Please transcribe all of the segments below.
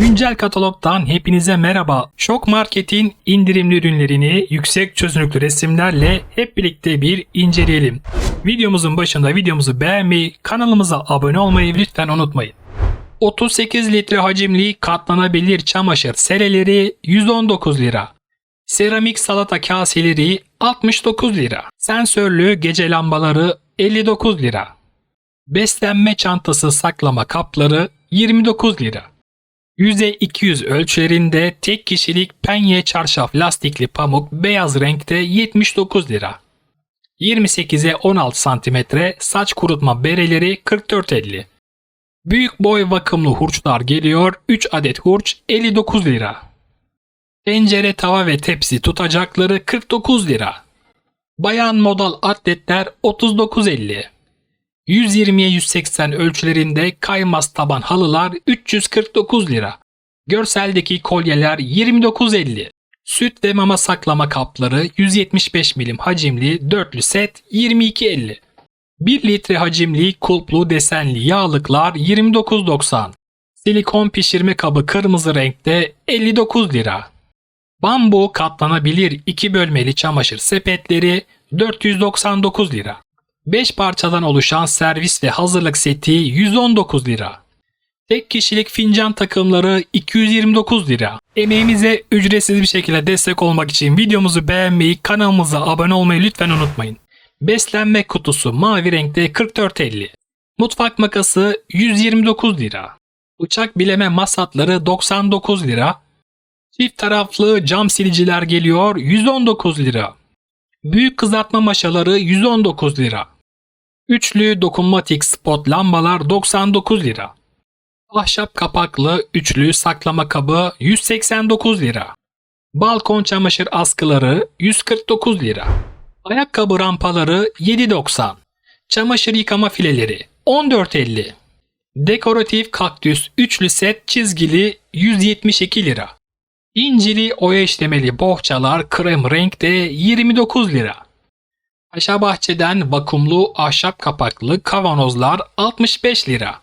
Güncel katalogdan hepinize merhaba. Şok Market'in indirimli ürünlerini yüksek çözünürlüklü resimlerle hep birlikte bir inceleyelim. Videomuzun başında videomuzu beğenmeyi, kanalımıza abone olmayı lütfen unutmayın. 38 litre hacimli katlanabilir çamaşır seleleri 119 lira. Seramik salata kaseleri 69 lira. Sensörlü gece lambaları 59 lira. Beslenme çantası saklama kapları 29 lira. Yüzey 200 ölçülerinde tek kişilik penye çarşaf lastikli pamuk beyaz renkte 79 lira. 28'e 16 santimetre saç kurutma bereleri 44.50. Büyük boy vakumlu hurçlar geliyor 3 adet hurç 59 lira. Tencere, tava ve tepsi tutacakları 49 lira. Bayan modal atletler 39.50. 120'ye 180 ölçülerinde kaymaz taban halılar 349 lira. Görseldeki kolyeler 29.50. Süt ve mama saklama kapları 175 milim hacimli dörtlü set 22.50. 1 litre hacimli kulplu desenli yağlıklar 29.90. Silikon pişirme kabı kırmızı renkte 59 lira. Bambu katlanabilir 2 bölmeli çamaşır sepetleri 499 lira. 5 parçadan oluşan servis ve hazırlık seti 119 lira. Tek kişilik fincan takımları 229 lira. Emeğimize ücretsiz bir şekilde destek olmak için videomuzu beğenmeyi, kanalımıza abone olmayı lütfen unutmayın. Beslenme kutusu mavi renkte 44.50. Mutfak makası 129 lira. Bıçak bileme masatları 99 lira. Çift taraflı cam siliciler geliyor 119 lira. Büyük kızartma maşaları 119 lira. Üçlü dokunmatik spot lambalar 99 lira. Ahşap kapaklı üçlü saklama kabı 189 lira. Balkon çamaşır askıları 149 lira. Ayakkabı rampaları 7.90. Çamaşır yıkama fileleri 14.50. Dekoratif kaktüs üçlü set çizgili 172 lira. İncili oya işlemeli bohçalar krem renkte 29 lira. Paşa Bahçe'den vakumlu ahşap kapaklı kavanozlar 65 lira.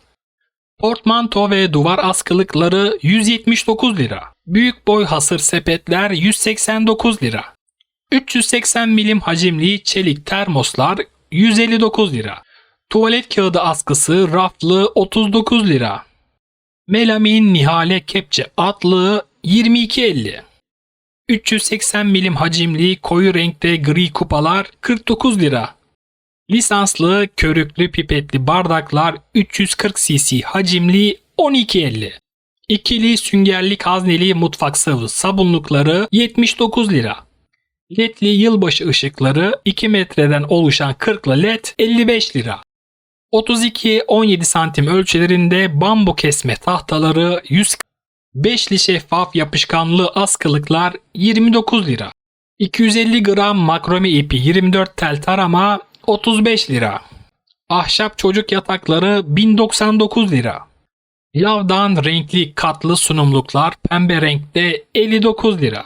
Portmanto ve duvar askılıkları 179 lira. Büyük boy hasır sepetler 189 lira. 380 milim hacimli çelik termoslar 159 lira. Tuvalet kağıdı askısı raflı 39 lira. Melamin Nihale Kepçe atlığı 22.50. 380 milim hacimli koyu renkte gri kupalar 49 lira. Lisanslı körüklü pipetli bardaklar 340 cc hacimli 12.50. İkili süngerlik hazneli mutfak sıvı sabunlukları 79 lira. LED'li yılbaşı ışıkları 2 metreden oluşan 40'lı LED 55 lira. 32-17 santim ölçülerinde bambu kesme tahtaları 100 Beşli şeffaf yapışkanlı askılıklar 29 lira. 250 gram makrome ipi 24 tel tarama 35 lira. Ahşap çocuk yatakları 1099 lira. Lavdan renkli katlı sunumluklar pembe renkte 59 lira.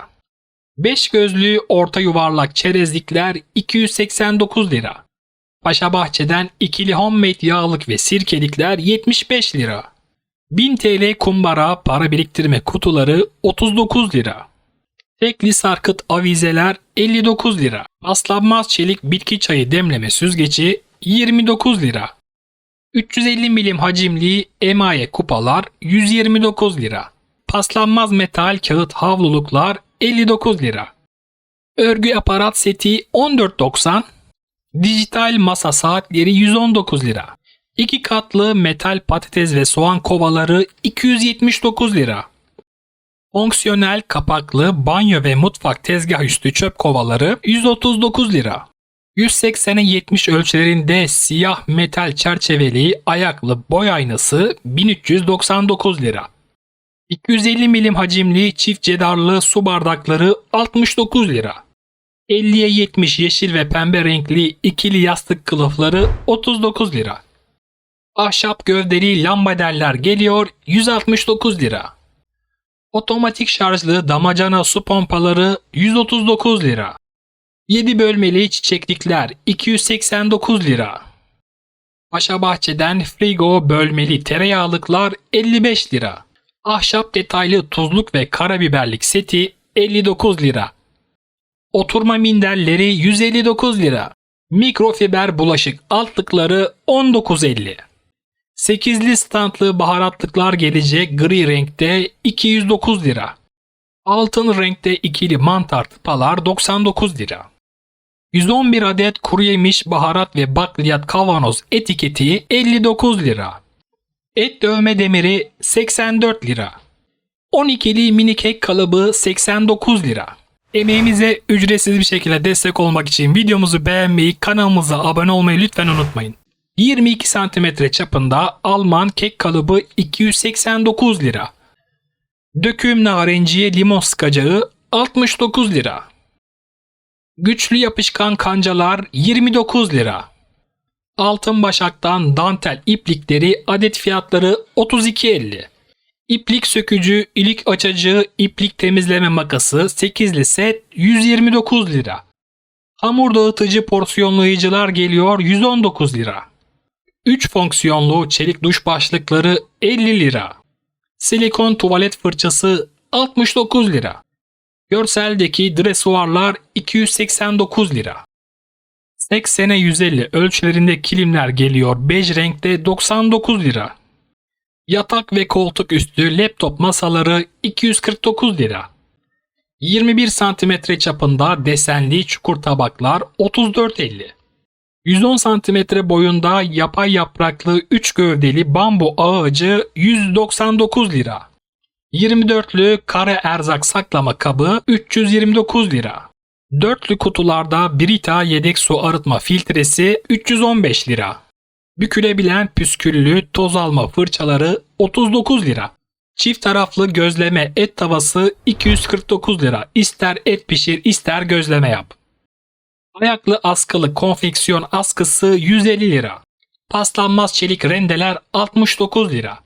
5 gözlü orta yuvarlak çerezlikler 289 lira. Paşa Bahçe'den ikili homemade yağlık ve sirkelikler 75 lira. 1000 TL kumbara para biriktirme kutuları 39 lira. Tekli sarkıt avizeler 59 lira. Paslanmaz çelik bitki çayı demleme süzgeci 29 lira. 350 milim hacimli emaye kupalar 129 lira. Paslanmaz metal kağıt havluluklar 59 lira. Örgü aparat seti 14.90. Dijital masa saatleri 119 lira. 2 katlı metal patates ve soğan kovaları 279 lira. Fonksiyonel kapaklı banyo ve mutfak tezgah üstü çöp kovaları 139 lira. 180'e 70 ölçülerinde siyah metal çerçeveli ayaklı boy aynası 1399 lira. 250 milim hacimli çift cedarlı su bardakları 69 lira. 50'ye 70 yeşil ve pembe renkli ikili yastık kılıfları 39 lira. Ahşap gövdeli lambaderler geliyor 169 lira. Otomatik şarjlı damacana su pompaları 139 lira. 7 bölmeli çiçeklikler 289 lira. Paşa Bahçe'den frigo bölmeli tereyağlıklar 55 lira. Ahşap detaylı tuzluk ve karabiberlik seti 59 lira. Oturma minderleri 159 lira. Mikrofiber bulaşık altlıkları 19.50. 8'li standlı baharatlıklar gelecek gri renkte 209 lira. Altın renkte ikili mantar tıpalar 99 lira. 111 adet kuru yemiş, baharat ve bakliyat kavanoz etiketi 59 lira. Et dövme demiri 84 lira. 12'li mini kek kalıbı 89 lira. Emeğimize ücretsiz bir şekilde destek olmak için videomuzu beğenmeyi, kanalımıza abone olmayı lütfen unutmayın. 22 cm çapında Alman kek kalıbı 289 lira. Döküm narenciye limon sıkacağı 69 lira. Güçlü yapışkan kancalar 29 lira. Altın başaktan dantel iplikleri adet fiyatları 32.50. İplik sökücü, ilik açıcı, iplik temizleme makası 8'li set 129 lira. Hamur dağıtıcı porsiyonlayıcılar geliyor 119 lira. 3 fonksiyonlu çelik duş başlıkları 50 lira. Silikon tuvalet fırçası 69 lira. Görseldeki dresuarlar 289 lira. 80'e 150 ölçülerinde kilimler geliyor bej renkte 99 lira. Yatak ve koltuk üstü laptop masaları 249 lira. 21 cm çapında desenli çukur tabaklar 34.50. 110 cm boyunda yapay yapraklı 3 gövdeli bambu ağacı 199 lira. 24'lü kare erzak saklama kabı 329 lira. Dörtlü kutularda Brita yedek su arıtma filtresi 315 lira. Bükülebilen püsküllü toz alma fırçaları 39 lira. Çift taraflı gözleme et tavası 249 lira. İster et pişir ister gözleme yap. Ayaklı askılı konfeksiyon askısı 150 lira. Paslanmaz çelik rendeler 69 lira.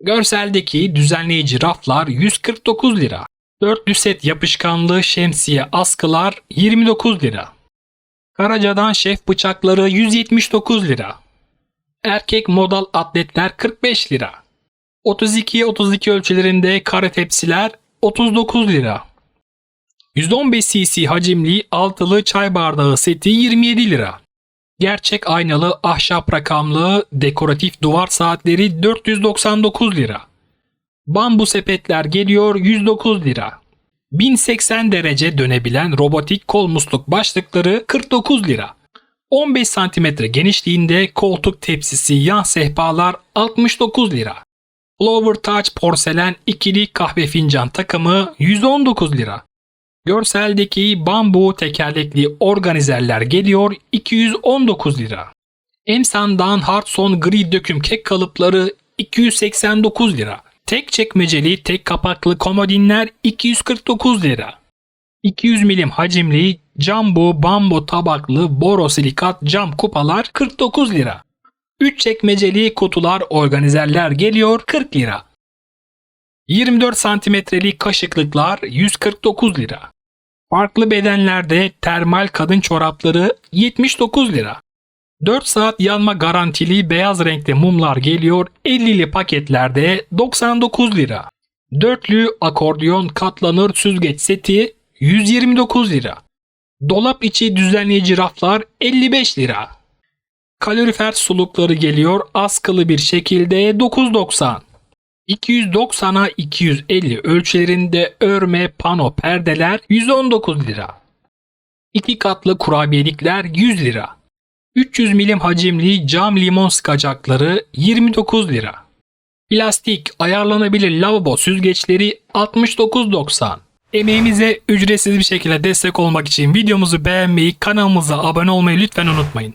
Görseldeki düzenleyici raflar 149 lira. Dörtlü set yapışkanlı şemsiye askılar 29 lira. Karaca'dan şef bıçakları 179 lira. Erkek modal atletler 45 lira. 32'ye 32 ölçülerinde kare tepsiler 39 lira. 115 cc hacimli altılı çay bardağı seti 27 lira. Gerçek aynalı ahşap rakamlı dekoratif duvar saatleri 499 lira. Bambu sepetler geliyor 109 lira. 1080 derece dönebilen robotik kol musluk başlıkları 49 lira. 15 cm genişliğinde koltuk tepsisi yan sehpalar 69 lira. Flower Touch porselen ikili kahve fincan takımı 119 lira. Görseldeki bambu tekerlekli organizerler geliyor 219 lira. Emsan'dan Hardson gri döküm kek kalıpları 289 lira. Tek çekmeceli tek kapaklı komodinler 249 lira. 200 milim hacimli jumbo bambu tabaklı borosilikat cam kupalar 49 lira. 3 çekmeceli kutular organizerler geliyor 40 lira. 24 santimetrelik kaşıklıklar 149 lira. Farklı bedenlerde termal kadın çorapları 79 lira. 4 saat yanma garantili beyaz renkte mumlar geliyor 50'li paketlerde 99 lira. Dörtlü akordiyon katlanır süzgeç seti 129 lira. Dolap içi düzenleyici raflar 55 lira. Kalorifer sulukları geliyor askılı bir şekilde 9.90. 290'a 250 ölçülerinde örme pano perdeler 119 lira. 2 katlı kurabiyelikler 100 lira. 300 milim hacimli cam limon sıkacakları 29 lira. Plastik ayarlanabilir lavabo süzgeçleri 69.90. Emeğimize ücretsiz bir şekilde destek olmak için videomuzu beğenmeyi, kanalımıza abone olmayı lütfen unutmayın.